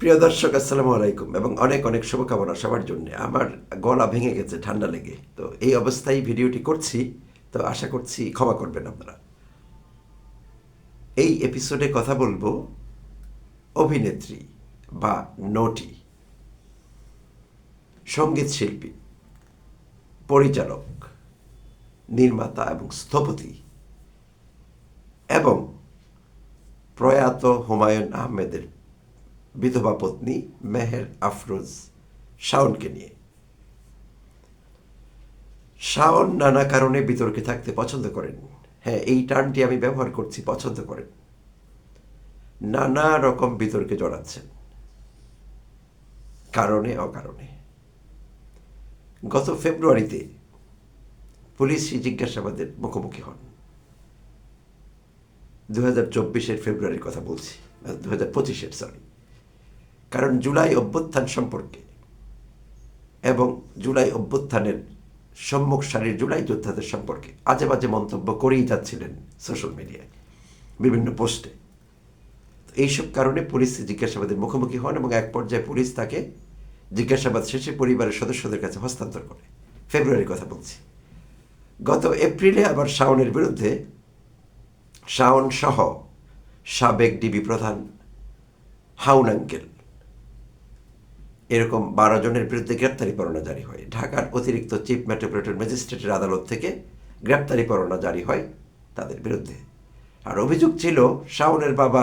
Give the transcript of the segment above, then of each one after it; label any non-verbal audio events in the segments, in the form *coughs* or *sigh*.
প্রিয় দর্শক, আসসালামু আলাইকুম এবং অনেক অনেক শুভকামনা সবার জন্য। আমার গলা ভেঙে গেছে, ঠান্ডা লেগে। তো এই অবস্থায় ভিডিওটি করছি, তো আশা করছি ক্ষমা করবেন আপনারা। এই এপিসোডে কথা বলব অভিনেত্রী বা নটি সংগীত শিল্পী, পরিচালক, নির্মাতা এবং স্থপতি এবং প্রয়াত হুমায়ুন আহমেদের বিধবা পত্নী, মেহের, আফরোজ, শাওনকে নিয়ে। শাওন নানা কারণে বিতর্কে থাকতে পছন্দ করেন। হ্যাঁ এই টার্মটি আমি ব্যবহার করছি, পছন্দ করেন। নানা রকম বিতর্কে জড়াচ্ছেন। কারণে, অকারণে। গত ফেব্রুয়ারিতে পুলিশি জিজ্ঞাসাবাদের মুখোমুখি হন। দু হাজার চব্বিশের ফেব্রুয়ারির কথা বলছি দু হাজার পঁচিশের, সরি। কারণ জুলাই অভ্যুত্থান সম্পর্কে এবং জুলাই অভ্যুত্থানের সম্মুখ সারির জুলাই যোদ্ধাদের সম্পর্কে আজে বাজে মন্তব্য করেই যাচ্ছিলেন সোশ্যাল মিডিয়ায়, বিভিন্ন পোস্টে। এইসব কারণে পুলিশ জিজ্ঞাসাবাদের মুখোমুখি হন এবং এক পর্যায়ে পুলিশ তাকে জিজ্ঞাসাবাদ শেষে পরিবারের সদস্যদের কাছে হস্তান্তর করে। ফেব্রুয়ারির কথা বলছি। গত এপ্রিলে আবার শাওনের বিরুদ্ধে শাওন সহ সাবেক ডিবি প্রধান হাউন আঙ্কেল এরকম বারো জনের বিরুদ্ধে গ্রেপ্তারি পরোয়ানা জারি হয়। ঢাকার অতিরিক্ত চিফ মেট্রোপলিটন ম্যাজিস্ট্রেটের আদালত থেকে গ্রেপ্তারি পরোয়ানা জারি হয় তাদের বিরুদ্ধে। আর অভিযোগ ছিল শাওনের বাবা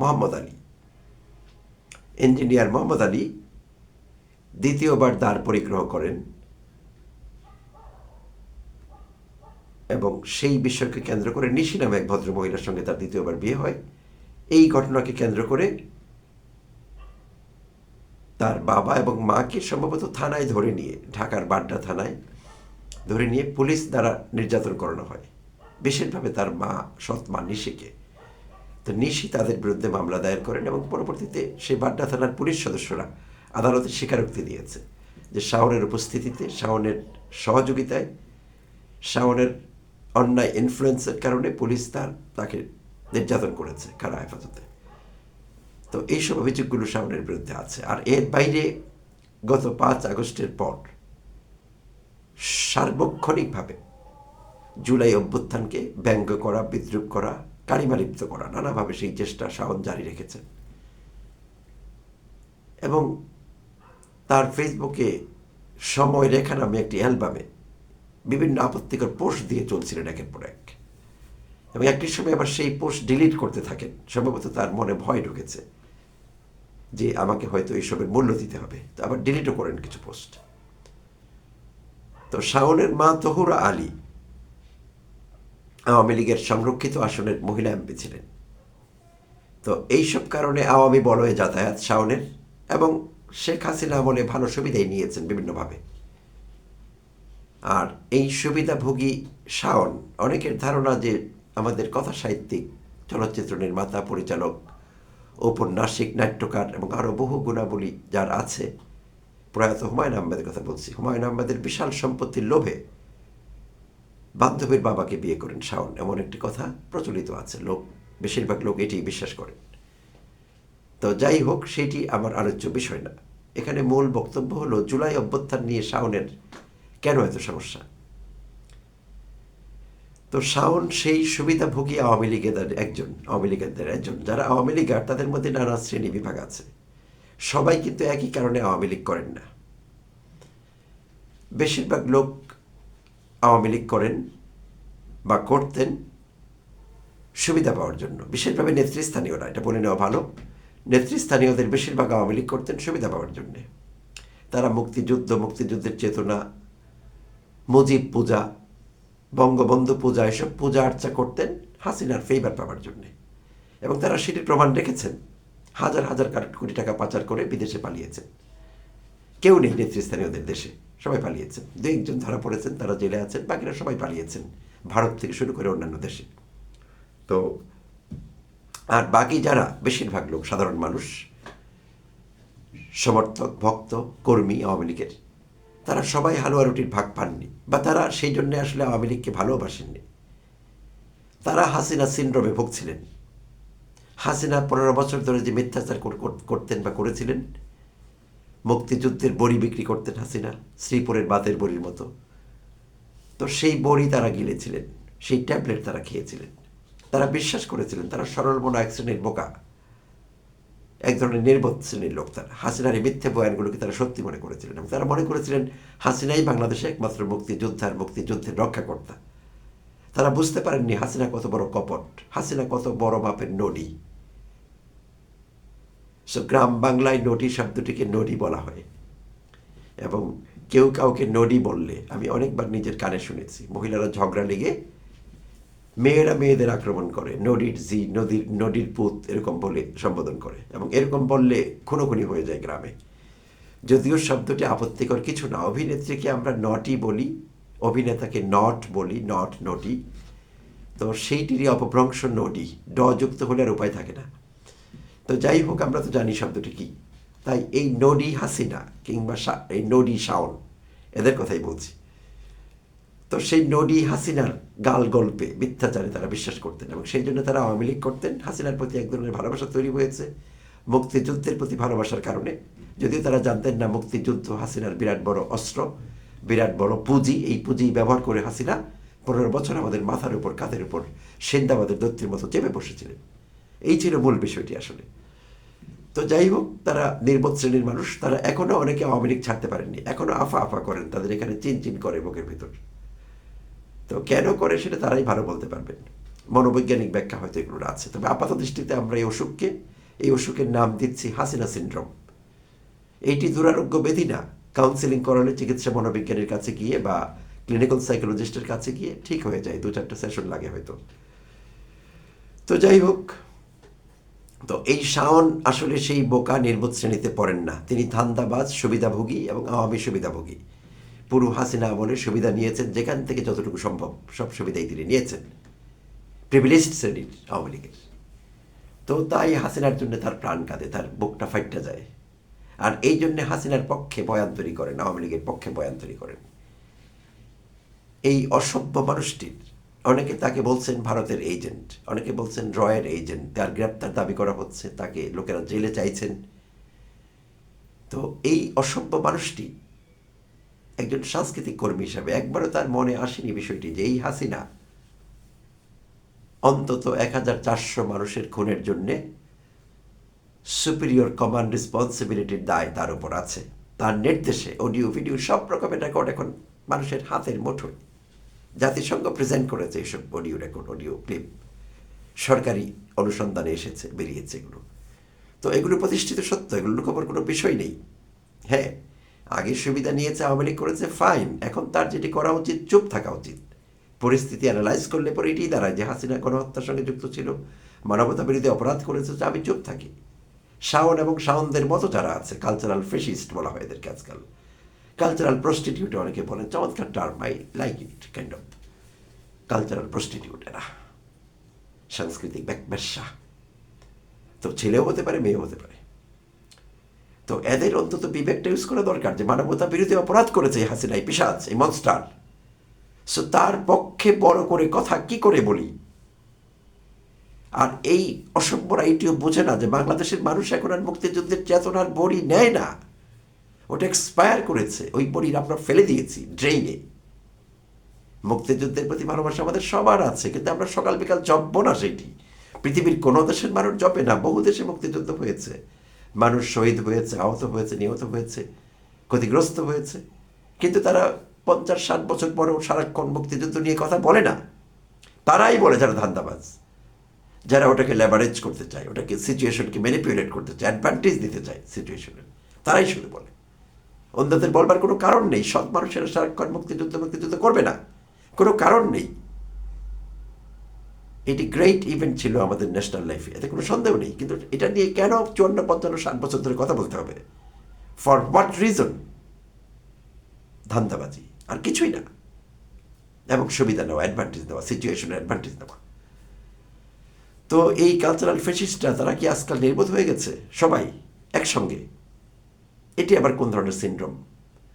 মোহাম্মদ আলী। ইঞ্জিনিয়ার মোহাম্মদ আলী দ্বিতীয়বার দ্বার পরিগ্রহ করেন এবং সেই বিষয়কে কেন্দ্র করে নিশি নামে এক ভদ্র মহিলার সঙ্গে তার দ্বিতীয়বার বিয়ে হয়। এই ঘটনাকে কেন্দ্র করে তার বাবা এবং মাকে সম্ভবত থানায় ধরে নিয়ে, ঢাকার বাড্ডা থানায় ধরে নিয়ে পুলিশ দ্বারা নির্যাতন করানো হয়। বিশেষভাবে তার মা সৎ মা নিশিকে। তো নিশি তাদের বিরুদ্ধে মামলা দায়ের করেন এবং পরবর্তীতে সেই বাড্ডা থানার পুলিশ সদস্যরা আদালতে স্বীকারোক্তি দিয়েছে যে শাওনের উপস্থিতিতে, শাওনের সহযোগিতায়, শাওনের অন্যায় ইনফ্লুয়েন্সের কারণে পুলিশ তার, তাকে নির্যাতন করেছে কারা হেফাজতে। তো এইসব অভিযোগগুলো শাওনের বিরুদ্ধে আছে। আর এর বাইরে গত পাঁচ আগস্টের পর সার্বক্ষণিকভাবে জুলাই অভ্যুত্থানকে ব্যঙ্গ করা, বিদ্রুপ করা কারিমালিপ্ত করা, নানাভাবে সেই চেষ্টা শাওন জারি রেখেছেন এবং তার ফেসবুকে সময় রেখা নামে একটি অ্যালবামে বিভিন্ন আপত্তিকর পোস্ট দিয়ে চলছিলেন একের পর এক। এবং একটি সময় আবার সেই পোস্ট ডিলিট করতে থাকেন, সম্ভবত তার মনে ভয় ঢুকেছে। যে আমাকে হয়তো এইসবের মূল্য দিতে হবে। তো আবার ডিলিটও করেন কিছু পোস্ট তো শাওনের মা তহুরা আলী আওয়ামী লীগের সংরক্ষিত আসনের মহিলা এমপি ছিলেন। তো এইসব কারণে আওয়ামী বলয়ে যাতায়াত শাওনের এবং শেখ হাসিনা আমলে ভালো সুবিধাই নিয়েছেন বিভিন্নভাবে। আর এই সুবিধাভোগী শাওন, অনেকের ধারণা যে আমাদের কথা সাহিত্যিক চলচ্চিত্র নির্মাতা, পরিচালক ঔপন্যাসিক, নাট্যকার এবং আরও বহু গুণাবলী যার আছে। প্রয়াত হুমায়ুন আহমেদের কথা বলছি। হুমায়ুন আহমেদের বিশাল সম্পত্তির লোভে বান্ধবীর বাবাকে বিয়ে করেন শাওন। এমন একটি কথা প্রচলিত আছে। লোক, বেশিরভাগ লোক এটি বিশ্বাস করেন। তো যাই হোক, সেটি আমার আলোচ্য বিষয় না। এখানে মূল বক্তব্য হলো, জুলাই অভ্যুত্থান নিয়ে শাওনের কেন এত সমস্যা? তো শাওন সেই সুবিধাভোগী আওয়ামী লীগের একজন, আওয়ামী লীগের একজন। যারা আওয়ামী লীগার তাদের মধ্যে নানা শ্রেণি বিভাগ আছে। সবাই কিন্তু একই কারণে আওয়ামী লীগ করেন না। বেশিরভাগ লোক আওয়ামী লীগ করেন বা করতেন সুবিধা পাওয়ার জন্য। বিশেষভাবে নেতৃস্থানীয়রা, এটা বলে নেওয়া ভালো। নেতৃস্থানীয়দের বেশিরভাগ আওয়ামী লীগ করতেন সুবিধা পাওয়ার জন্যে। তারা মুক্তিযুদ্ধ, মুক্তিযুদ্ধের চেতনা, মুজিব পূজা বঙ্গবন্ধু পূজা এসব পূজা আর্চা করতেন হাসিনার ফেভার পাওয়ার জন্যে। এবং তারা সেটির প্রমাণ রেখেছেন। হাজার হাজার কোটি টাকা পাচার করে বিদেশে পালিয়েছেন। কেউ নেই নেতৃস্থানীয়দের দেশে। সবাই পালিয়েছেন। দু একজন ধরা পড়েছেন, তারা জেলে আছেন, বাকিরা সবাই পালিয়েছেন ভারত থেকে শুরু করে অন্যান্য দেশে। তো আর বাকি যারা, বেশিরভাগ লোক সাধারণ মানুষ, সমর্থক, ভক্ত, কর্মী আওয়ামী লীগের। তারা সবাই হালুয়া রুটির ভাগ পাননি বা তারা সেই জন্যে আসলে আওয়ামী লীগকে ভালোবাসেননি। তারা হাসিনা সিন্ড্রোমে ভুগছিলেন। হাসিনা পনেরো বছর ধরে যে মিথ্যাচার কর- কর- করতেন বা করেছিলেন, মুক্তিযুদ্ধের বড়ি বিক্রি করতেন হাসিনা, শ্রীপুরের বাতের বড়ির মতো। তো সেই বড়ি তারা গিলেছিলেন, সেই ট্যাবলেট তারা খেয়েছিলেন। তারা বিশ্বাস করেছিলেন, তারা সরল মনা এক শ্রেণির বোকা। এক ধরনের নির্বোধ শ্রেণির লোক তারা। হাসিনার এই মিথ্যে বয়ানগুলোকে তারা সত্যি মনে করেছিলেন এবং তারা মনে করেছিলেন হাসিনাই বাংলাদেশে একমাত্র মুক্তিযোদ্ধার মুক্তিযুদ্ধের রক্ষাকর্তা। তারা বুঝতে পারেননি হাসিনা কত বড় কপট, হাসিনা কত বড় মাপের নডি সো গ্রাম বাংলায় নডি শব্দটিকে নডি বলা হয়। এবং কেউ কাউকে নডি বললে, আমি অনেকবার নিজের কানে শুনেছি, মহিলারা ঝগড়া লেগে মেয়েরা মেয়েদের আক্রমণ করে, নদীর জি, নদীর নদীর পুত এরকম বলে সম্বোধন করে এবং এরকম বললে খুনোখুনি হয়ে যায় গ্রামে। যদিও শব্দটি আপত্তিকর কিছু না, অভিনেত্রীকে আমরা নটি বলি, অভিনেতাকে নট বলি, নট, নটি। তো সেইটিরই অপভ্রংশ নডি ড যুক্ত হলে আর উপায় থাকে না। তো যাই হোক, আমরা তো জানি শব্দটি কি। তাই এই নডি হাসিনা কিংবা এই নডি শাওন, এদের কথাই বলছি। তো সেই নডি হাসিনার গাল গল্পে মিথ্যাচারে তারা বিশ্বাস করতেন এবং সেই জন্য তারা আওয়ামী লীগ করতেন। হাসিনার প্রতি এক ধরনের ভালোবাসা তৈরি হয়েছে, মুক্তিযুদ্ধের প্রতি ভালোবাসার কারণে। যদিও তারা জানতেন না মুক্তিযুদ্ধ হাসিনার বিরাট বড় অস্ত্র, বিরাট বড় পুঁজি। এই পুঁজি ব্যবহার করে হাসিনা পনেরো বছর আমাদের মাথার উপর, কাঁধের উপর সেন্দাবাদের দত্তির মতো চেপে বসেছিলেন। এই ছিল মূল বিষয়টি আসলে। তো যাই হোক, তারা নির্বোধ শ্রেণির মানুষ। তারা এখনও অনেকে আওয়ামী লীগ ছাড়তে পারেননি। এখনও আফা আফা করেন। তাদের এখানে চিন চিন করে বুকের ভিতর। তো কেন করে সেটা তারাই ভালো বলতে পারবেন মনোবৈজ্ঞানিক ব্যাখ্যা হয়তো এগুলোর আছে। তবে আপাত দৃষ্টিতে আমরা এই অসুখকে, এই অসুখের নাম দিচ্ছি হাসিনা সিন্ড্রোম। এইটি দুরারোগ্য ব্যাধি না। কাউন্সিলিং করালে চিকিৎসা মনোবিজ্ঞানীর কাছে গিয়ে বা ক্লিনিক্যাল সাইকোলজিস্টের কাছে গিয়ে ঠিক হয়ে যায়। দু চারটা সেশন লাগে হয়তো। তো যাই হোক, তো এই শাওন আসলে সেই বোকা নির্বোধ শ্রেণীতে পড়েন না। তিনি ধান্দাবাজ, সুবিধাভোগী এবং আওয়ামী সুবিধাভোগী। পুরো হাসিনা আমলে সুবিধা নিয়েছেন, যেখান থেকে যতটুকু সম্ভব সব সুবিধাই তিনি নিয়েছেন। প্রিভিলেজড শ্রেণির আওয়ামী লীগের। তো তাই হাসিনার জন্য তার প্রাণ কাঁদে, তার বুকটা ফাইটটা যায়। আর এই জন্যে হাসিনার পক্ষে বয়ান তৈরি করেন, আওয়ামী লীগের পক্ষে বয়ান তৈরি করেন। এই অসভ্য মানুষটির অনেকে তাকে বলছেন ভারতের এজেন্ট, অনেকে বলছেন রয়ের এজেন্ট, তার গ্রেপ্তার দাবি করা হচ্ছে, তাকে লোকেরা জেলে চাইছেন। তো এই অসভ্য মানুষটি একজন সাংস্কৃতিক কর্মী হিসাবে একবারও তার মনে আসেনি বিষয়টি যে এই হাসিনা অন্তত এক হাজার চারশো মানুষের খুনের জন্যে সুপিরিয়র কমান্ড রেসপন্সিবিলিটির দায় তার উপর আছে। তার নির্দেশে অডিও ভিডিও সব রকমের রেকর্ড এখন মানুষের হাতের মুঠোয়। জাতিসংঘ প্রেজেন্ট করেছে এইসব অডিও রেকর্ড অডিও ক্লিপ সরকারি অনুসন্ধানে এসেছে, বেরিয়েছে এগুলো। তো এগুলো প্রতিষ্ঠিত সত্য, এগুলো লুকোবার কোনো বিষয় নেই। হ্যাঁ আগে সুবিধা নিয়েছে, আওয়ামী লীগ করেছে ফাইন এখন তার যেটি করা উচিত, চুপ থাকা উচিত। পরিস্থিতি অ্যানালাইজ করলে পরে এটাই দাঁড়ায় যে হাসিনা গণহত্যার সঙ্গে যুক্ত ছিল, মানবতা বিরোধী অপরাধ করেছে আমি চুপ থাকি। শাওন এবং শাওনদের মতো যারা আছে কালচারাল ফেসিস্ট বলা হয় এদেরকে আজকাল। কালচারাল প্রস্টিটিউট অনেকে বলেন, চমৎকার term I like it kind of cultural prostitute এরা। সাংস্কৃতিক ব্যবসা তো ছেলেও হতে পারে, মেয়েও হতে পারে। তো এদের অন্তত বিবেকটা ইউজ করা দরকার যে মানবতা বিরোধী অপরাধ করেছে হাসিনা এই পিসাজ এই মনস্টার সো তার পক্ষে বড় করে কথা কি করে বলি? আর এই অসভ্যরা এইটিও বোঝে না যে বাংলাদেশের মানুষ এখন আর মুক্তিযুদ্ধের চেতনার বড়ি নেয় না। ওটা এক্সপায়ার করেছে, ওই বড়ির আমরা ফেলে দিয়েছি ড্রেইনে মুক্তিযুদ্ধের প্রতি ভালোবাসা আমাদের সবার আছে, কিন্তু আমরা সকাল বিকাল জপব না সেটি। পৃথিবীর কোনো দেশের মানুষ জপে না, বহু দেশে মুক্তিযুদ্ধ হয়েছে। মানুষ শহীদ হয়েছে, আহত হয়েছে, নিহত হয়েছে, ক্ষতিগ্রস্ত হয়েছে। কিন্তু তারা পঞ্চাশ, ষাট বছর পরেও সারাক্ষণ মুক্তিযুদ্ধ নিয়ে কথা বলে না। তারাই বলে যারা ধান্দাবাজ, যারা ওটাকে লেভারেজ করতে চায়, ওটাকে সিচুয়েশনকে ম্যানিপুলেট করতে চায় অ্যাডভান্টেজ দিতে চায় সিচুয়েশনের তারাই শুধু বলে। অন্যদের বলবার কোনো কারণ নেই। সৎ মানুষেরা সারাক্ষণ মুক্তিযুদ্ধ মুক্তিযুদ্ধ করবে না। কোনো কারণ নেই। এটি গ্রেট ইভেন্ট ছিল আমাদের ন্যাশনাল লাইফে এতে কোনো সন্দেহ নেই। কিন্তু এটা নিয়ে কেন চুয়ান্ন, পঞ্চান্ন, ষাট বছর ধরে কথা বলতে হবে? ফর হোয়াট রিজন ধান্দাবাজি। আর কিছুই না। এবং সুবিধা নেওয়া অ্যাডভান্টেজ নেওয়া সিচুয়েশনের অ্যাডভান্টেজ নেওয়া। তো এই কালচারাল ফেসিস্টরা তারা কি আজকাল নির্বোধ হয়ে গেছে? সবাই একসঙ্গে। এটি আবার কোন ধরনের সিন্ড্রোম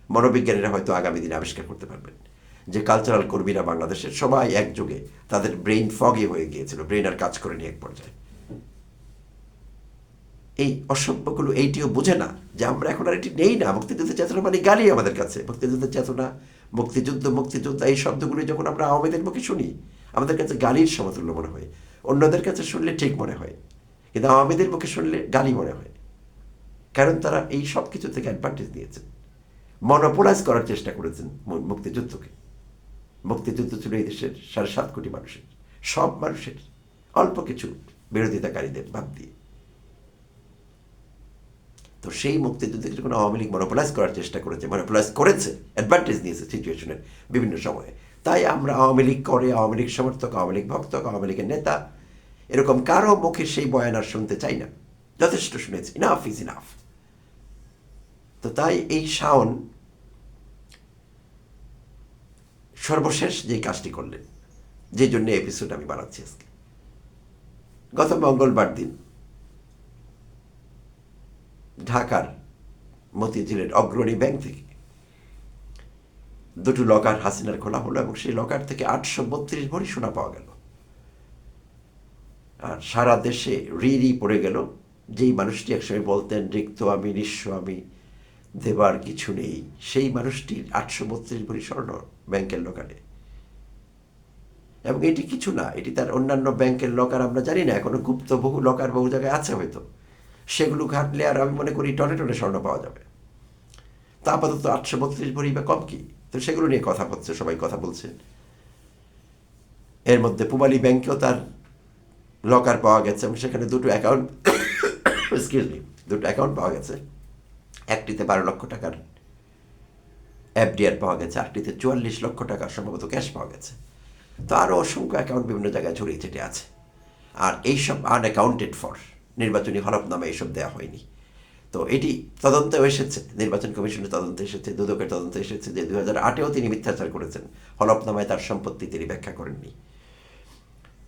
মনোবিজ্ঞানীরা হয়তো আগামী দিনে আবিষ্কার করতে পারবেন। যে কালচারাল কর্মীরা বাংলাদেশের সবাই একযোগে তাদের ব্রেইন ফগে হয়ে গিয়েছিল ব্রেইন আর কাজ করেনি এক পর্যায়ে। এই অসভ্যগুলো এইটিও বোঝে না যে আমরা এখন আর এটি নেই না। মুক্তিযুদ্ধের চেতনা মানে গালি আমাদের কাছে। মুক্তিযুদ্ধের চেতনা, মুক্তিযুদ্ধ মুক্তিযুদ্ধ, এই শব্দগুলি যখন আমরা আওয়ামীদের মুখে শুনি, আমাদের কাছে গালির সমতুল্য মনে হয়। অন্যদের কাছে শুনলে ঠিক মনে হয়। কিন্তু আওয়ামীদের মুখে শুনলে গালি মনে হয়। কারণ তারা এই সব কিছু থেকে অ্যাডভান্টেজ দিয়েছেন। মনোপোলাইজ করার চেষ্টা করেছেন মুক্তিযুদ্ধকে। মুক্তিযুদ্ধ ছিল এই দেশের সাড়ে সাত কোটি মানুষের। সব মানুষের। অল্প কিছু বিরোধিতাকারীদের বাদ দিয়ে। তো সেই মুক্তিযুদ্ধকে যখন আওয়ামী লীগ মনোপোলাইজ করার চেষ্টা করেছে? মনোপোলাইজ করেছে অ্যাডভান্টেজ নিয়েছে সিচুয়েশনের বিভিন্ন সময়ে। তাই আমরা আওয়ামী লীগ করে, আওয়ামী লীগ সমর্থক, আওয়ামী লীগ ভক্ত আওয়ামী লীগের নেতা, এরকম কারও মুখে সেই বয়ান আর শুনতে চাই না। যথেষ্ট শুনেছি। ইনাফ ইজ ইনাফ তো তাই এই শাওন সর্বশেষ যে কাজটি করলেন, যে জন্য এপিসোড আমি বানাচ্ছি আজকে। গত মঙ্গলবার দিন ঢাকার মতিঝিলের অগ্রণী ব্যাংক থেকে দুটো লকার হাসিনার খোলা হলো এবং সেই লকার থেকে আটশো বত্রিশ ভরি সোনা পাওয়া গেল। আর সারা দেশে রি রি পড়ে গেল। যেই মানুষটি একসময় বলতেন, রিক্ত আমি, নিঃস্ব আমি, দেবার কিছু নেই। সেই মানুষটির আটশো বত্রিশ ভরি স্বর্ণ ব্যাংকের লকারে এবং এটি কিছু না, এটি তার অন্যান্য ব্যাংকের লকার আমরা জানি না, এখনও গুপ্ত বহু লকার বহু জায়গায় আছে হয়তো। সেগুলো ঘাটলে আর আমি মনে করি টনে টনে স্বর্ণ পাওয়া যাবে। তা আপাতত আটশো বত্রিশ ভরি বা কম কি? তো সেগুলো নিয়ে কথা হচ্ছে সবাই কথা বলছে। এর মধ্যে পুবালি ব্যাংকেও তার লকার পাওয়া গেছে, এবং সেখানে দুটো অ্যাকাউন্ট মি *coughs* দুটো অ্যাকাউন্ট পাওয়া গেছে। একটিতে বারো লক্ষ টাকার এফডিআর পাওয়া গেছে আরেকটিতে চুয়াল্লিশ লক্ষ টাকা সম্ভবত ক্যাশ পাওয়া গেছে। তো আরও অসংখ্য অ্যাকাউন্ট বিভিন্ন জায়গায় ছড়িয়ে ছিটে আছে। আর এইসব আনঅ্যাকাউন্টেড ফর নির্বাচনী হলফনামা এইসব দেওয়া হয়নি। তো এটি তদন্তেও এসেছে, নির্বাচন কমিশনের তদন্তে এসেছে, দুদকের তদন্তে এসেছে যে দু হাজার আটেও তিনি মিথ্যাচার করেছেন, হলফনামায় তার সম্পত্তি তিনি ব্যাখ্যা করেননি।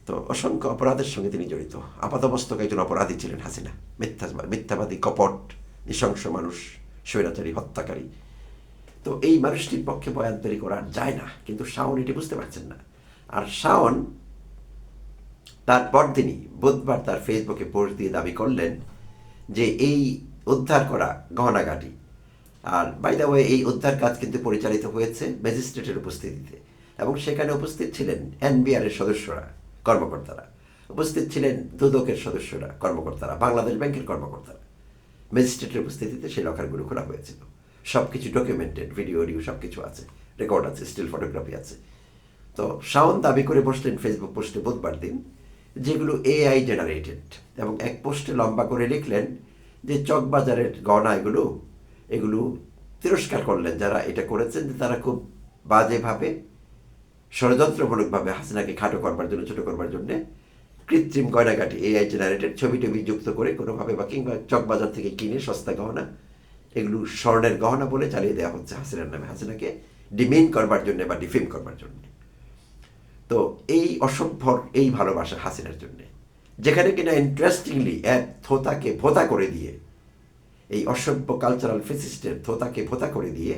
তো অসংখ্য অপরাধের সঙ্গে তিনি জড়িত। আপাতমস্তক একজন অপরাধী ছিলেন হাসিনা। মিথ্যা মিথ্যাবাদী, কপট, নৃশংস মানুষ, স্বৈরাচারী, হত্যাকারী। তো এই মানুষটির পক্ষে বয়ান তৈরি করা যায় না। কিন্তু শাওন এটি বুঝতে পারছেন না। আর শাওন তার পরদিনই বুধবার তার ফেসবুকে পোস্ট দিয়ে দাবি করলেন যে এই উদ্ধার করা গহনাগাটি। আর বাই দ্য এই উদ্ধার কাজ কিন্তু পরিচালিত হয়েছে ম্যাজিস্ট্রেটের উপস্থিতিতে এবং সেখানে উপস্থিত ছিলেন এনবিআর এর সদস্যরা, কর্মকর্তারা। উপস্থিত ছিলেন দুদকের সদস্যরা, কর্মকর্তারা, বাংলাদেশ ব্যাংকের কর্মকর্তারা। ম্যাজিস্ট্রেটের উপস্থিতিতে সেই লকারগুলো খোলা হয়েছিল। সব কিছু ডকুমেন্টেড ভিডিও অডিও সব কিছু আছে রেকর্ড আছে স্টিল ফটোগ্রাফি আছে। তো শাওন দাবি করে বসলেন ফেসবুক পোস্টে বুধবার দিন, যেগুলো এআই জেনারেটেড এবং এক পোস্টে লম্বা করে লিখলেন যে চকবাজারের গয়না এগুলো এগুলো তিরস্কার করলেন যারা এটা করেছেন যে তারা খুব বাজেভাবে, ষড়যন্ত্রমূলকভাবে হাসিনাকে খাটো করবার জন্য, ছোটো করবার জন্য কৃত্রিম গয়নাঘাটি এআই জেনারেটেড ছবি টবি যুক্ত করে কোনোভাবে বা কিংবা চকবাজার থেকে কিনে সস্তা গহনা এগুলো স্বর্ণের গহনা বলে চালিয়ে দেওয়া হচ্ছে হাসিনার নামে। হাসিনাকে ডিমিন করবার জন্য বা ডিফেম করবার জন্য। তো এই অসভ্যর এই ভালোবাসা হাসিনার জন্য। যেখানে কিনা ইন্টারেস্টিংলি এক থোতাকে ভোতা করে দিয়ে, এই অসভ্য কালচারাল ফেসিস্টের থোতাকে ভোতা করে দিয়ে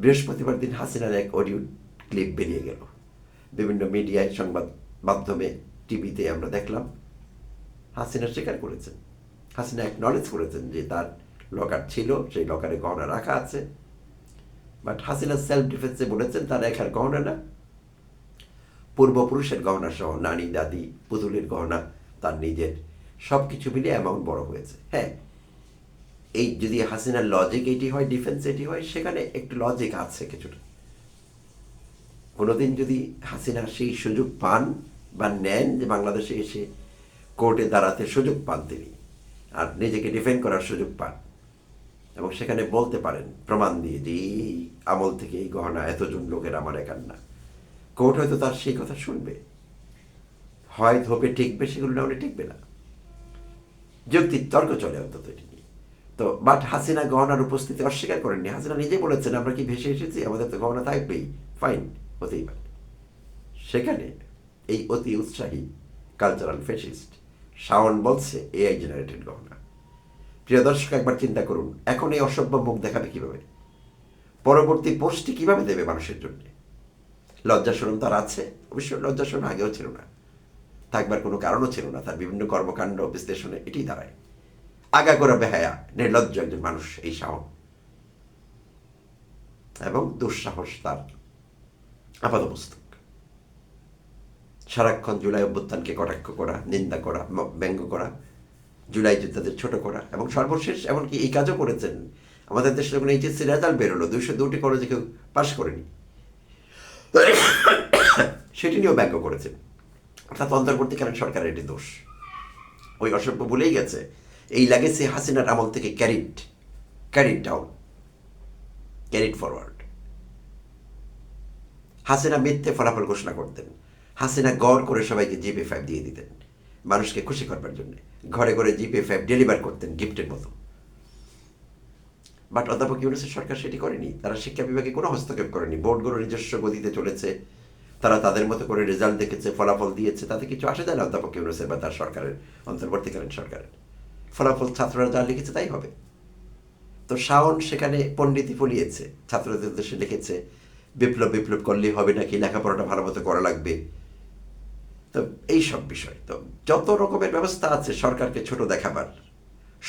বৃহস্পতিবার দিন হাসিনার এক অডিও ক্লিপ বেরিয়ে গেল। বিভিন্ন মিডিয়ায় সংবাদ মাধ্যমে, টিভিতে আমরা দেখলাম, হাসিনা স্বীকার করেছেন। হাসিনা একনলেজ করেছেন যে তার লকার ছিল, সেই লকারে গহনা রাখা আছে। বাট হাসিনা সেলফ ডিফেন্সে বলেছেন, তার একার গহনা না। পূর্বপুরুষের গহনা সহ নানি, দাদি, পুতুলের গহনা, তার নিজের সব কিছু মিলে অ্যামাউন্ট বড় হয়েছে। হ্যাঁ এই যদি হাসিনার লজিক এটি হয় ডিফেন্স এটি হয়, সেখানে একটু লজিক আছে কিছুটা। কোনোদিন যদি হাসিনা সেই সুযোগ পান বা নেন যে বাংলাদেশে এসে কোর্টে দাঁড়াতে সুযোগ পান তিনি, আর নিজেকে ডিফেন্ড করার সুযোগ পান এবং সেখানে বলতে পারেন, প্রমাণ দিয়ে যে এই আমল থেকে এই গহনা এতজন লোকের আমার একার না। কোর্ট হয়তো তার সেই কথা শুনবে। হয় ধোপে টিকবে, সেগুলো না হলে টিকবে না। যুক্তির তর্ক চলে অন্তত এটি নিয়ে। তো বাট হাসিনা গহনার উপস্থিতি অস্বীকার করেননি। হাসিনা নিজে বলেছেন, আমরা কি ভেসে এসেছি? আমাদের তো গহনা থাকবেই। ফাইন হতেই পারে। সেখানে এই অতি উৎসাহী কালচারাল ফেসিস্ট শাওন বলছে এআই জেনারেটেড গহনা। প্রিয় দর্শক, একবার চিন্তা করুন, এখন এই অসভ্য মুখ দেখাবে কীভাবে? পরবর্তী পোস্টটি কীভাবে দেবে মানুষের জন্য? লজ্জা শরম তার আছে? অবশ্যই লজ্জা শরম আগেও ছিল না। থাকবার কোনো কারণও ছিল না, তার বিভিন্ন কর্মকাণ্ড, বিশ্লেষণে এটি দাঁড়ায়। আগা করে বেহায়া, নির্লজ্জ একজন মানুষ, এই শাওন এবং দুঃসাহস তার আপাদমস্তক। সারাক্ষণ জুলাই অভ্যুত্থানকে কটাক্ষ করা, নিন্দা করা ব্যঙ্গ করা জুলাই যোদ্ধাদের ছোট করা এবং সর্বশেষ এমনকি এই কাজও করেছেন। আমাদের দেশে যখন এইচএসসি রেজাল্ট বেরোলো, দুইশো দুটি কলেজে কেউ পাশ করেনি। সেটি নিয়েও ব্যঙ্গ করেছেন। অর্থাৎ অন্তর্বর্তীকালীন সরকারের এটি দোষ। ওই অসভ্য ভুলেই গেছে। এই লাগেছে হাসিনার আমল থেকে carried carried down carried forward Hasina মিথ্যে ফলাফল ঘোষণা করতেন। হাসিনা গড় করে সবাইকে জিপে ফাইভ দিয়ে দিতেন। মানুষকে খুশি করবার জন্য। ঘরে ঘরে জিপে ফ্যাপ ডেলিভার করতেন গিফটের মতো। বাট অধ্যাপক ইউনুসের সরকার সেটি করেনি। তারা শিক্ষা বিভাগে কোনো হস্তক্ষেপ করেনি। বোর্ডগুলো নিজস্ব গতিতে চলেছে। তারা তাদের মতো করে রেজাল্ট দেখেছে, ফলাফল দিয়েছে। তাতে কিছু আসে যায় না অধ্যাপক ইউনুসের বা তার সরকারের, অন্তর্বর্তীকালীন সরকারের। ফলাফল ছাত্ররা যা লিখেছে তাই হবে। তো শাওন সেখানে পণ্ডিতি ফলিয়েছে। ছাত্রদের উদ্দেশ্যে লিখেছে, বিপ্লব বিপ্লব করলেই হবে নাকি? লেখাপড়াটা ভালো মতো করা লাগবে। তো এই সব বিষয়। তো যত রকমের ব্যবস্থা আছে সরকারকে ছোট দেখাবার,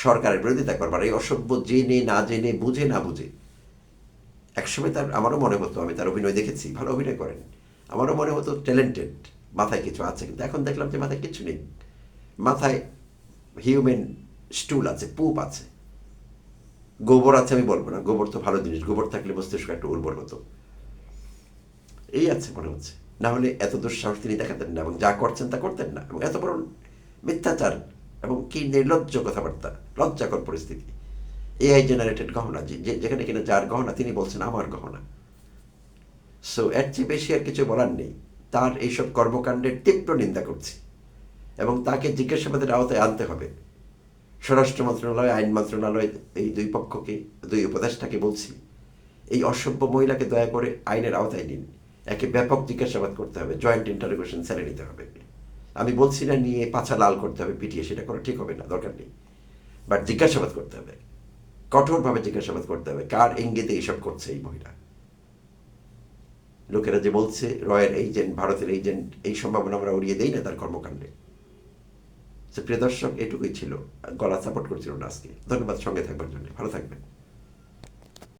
সরকারের বিরোধিতা করবার এই অসভ্য জেনে, না জেনে, বুঝে, না বুঝে। একসময় তার, আমারও মনে হতো, আমি তার অভিনয় দেখেছি, ভালো অভিনয় করেন। আমারও মনে হতো ট্যালেন্টেড মাথায় কিছু আছে, কিন্তু এখন দেখলাম যে মাথায় কিছু নেই। মাথায় হিউম্যান স্টুল আছে পুপ আছে। গোবর আছে আমি বলব না, গোবর তো ভালো জিনিস, গোবর থাকলে মস্তিষ্ক একটু উর্বর হতো। এই আছে মনে হচ্ছে। না হলে এত দুঃসাহস তিনি দেখাতেন না এবং যা করছেন তা করতেন না এবং এত বড় মিথ্যাচার এবং কি নির্লজ্জ কথাবার্তা, লজ্জাকর পরিস্থিতি। এআই জেনারেটেড গহনা, যে যেখানে কিনা যার গহনা, তিনি বলছেন আমার গহনা। সো এর চেয়ে বেশি আর কিছু বলার নেই। তার এইসব কর্মকাণ্ডের তীব্র নিন্দা করছি এবং তাকে জিজ্ঞাসাবাদের আওতায় আনতে হবে। স্বরাষ্ট্র মন্ত্রণালয়, আইন মন্ত্রণালয়, এই দুই পক্ষকে, দুই উপদেষ্টাকে বলছি, এই অসভ্য মহিলাকে দয়া করে আইনের আওতায় নিন। একে ব্যাপক জিজ্ঞাসাবাদ করতে হবে জয়েন্ট ইন্টারোগেশন ছেড়ে নিতে হবে। আমি বলছি না নিয়ে পাছা লাল করতে হবে, পিটিয়ে, সেটা করা ঠিক হবে না, দরকার নেই। বাট জিজ্ঞাসাবাদ করতে হবে, কঠোরভাবে জিজ্ঞাসাবাদ করতে হবে, কার ইঙ্গিতে এইসব করছে এই মহিলা? লোকেরা যে বলছে, রয়ের এজেন্ট ভারতের এজেন্ট এই সম্ভাবনা আমরা উড়িয়ে দেই না তার কর্মকাণ্ডে। প্রিয় দর্শক, এটুকুই ছিল, গলা সাপোর্ট করছিল না আজকে ধন্যবাদ, সঙ্গে থাকবার জন্য। ভালো থাকবেন।